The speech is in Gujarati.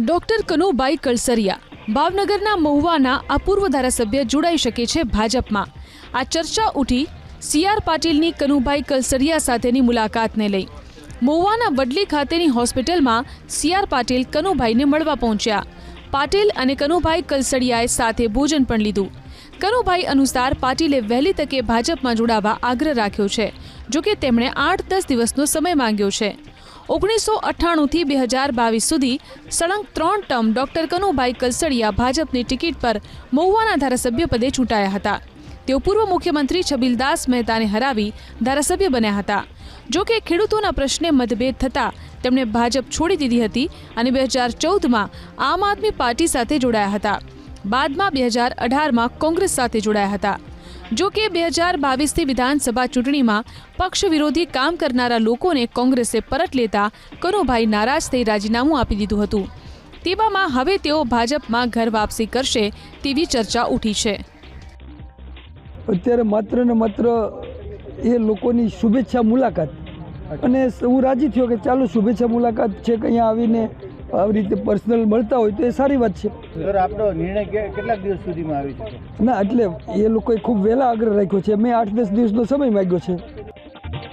ડોક્ટર કનુભાઈ કળસરિયા ભાવનગરના મહુવાના આ પૂર્વ ધારાસભ્ય જોડાઈ શકે છે ભાજપમાં. આ ચર્ચા ઉઠી સીઆર પાટીલની કનુભાઈ કલસરિયા સાથેની મુલાકાતને લઈ. મહુવાના વડલી ખાતેની હોસ્પિટલમાં સીઆર પાટીલ કનુભાઈને મળવા પહોંચ્યા. પાટીલ અને કનુભાઈ કલસરિયાએ સાથે ભોજન પણ લીધું. કનુભાઈ અનુસાર પાટીલે વહેલી તકે ભાજપમાં જોડાવા આગ્રહ રાખ્યો છે, જોકે તેમણે આઠ દસ દિવસનો સમય માંગ્યો છે. ઓગણીસો અઠ્ઠાણુંથી બે હજાર બાવીસ સુધી સળંગ ત્રણ ટર્મ ડોક્ટર કનુભાઈ કલસડિયા ભાજપની ટિકિટ પર મહુવાના ધારાસભ્ય પદે ચૂંટાયા હતા. તેઓ પૂર્વ મુખ્યમંત્રી છબીલદાસ મહેતાને હરાવી ધારાસભ્ય બન્યા હતા. જો કે ખેડૂતોના પ્રશ્ને મતભેદ થતાં તેમણે ભાજપ છોડી દીધી હતી અને બે હજાર ચૌદમાં આમ આદમી પાર્ટી સાથે જોડાયા હતા. બાદમાં બે હજાર અઢારમાં કોંગ્રેસ સાથે જોડાયા હતા. જો કે બે હજાર બાવીસથી વિધાનસભા ચૂંટણીમાં પક્ષ વિરોધી કામ કરનારા લોકોને કોંગ્રેસે પરત લેતા કનુભાઈ નારાજ થઈ રાજીનામું આપી દીધું હતું. તેવામાં હવે તેઓ ભાજપમાં ઘર વાપસી કરશે તેવી ચર્ચા ઉઠી છે. અત્યારે માત્ર ને માત્ર એ લોકોની શુભેચ્છા મુલાકાત. અને હું રાજી થયો કે ચાલો શુભેચ્છા મુલાકાત છે કે અહીંયા આવીને આવી રીતે પર્સનલ મળતા હોય તો એ સારી વાત છે. સર આપનો નિર્ણય કેટલાક દિવસ સુધીમાં આવી શકે? ના એટલે એ લોકોએ ખૂબ વહેલા આગ્રહ રાખ્યો છે. મેં આઠ દસ દિવસનો સમય માગ્યો છે.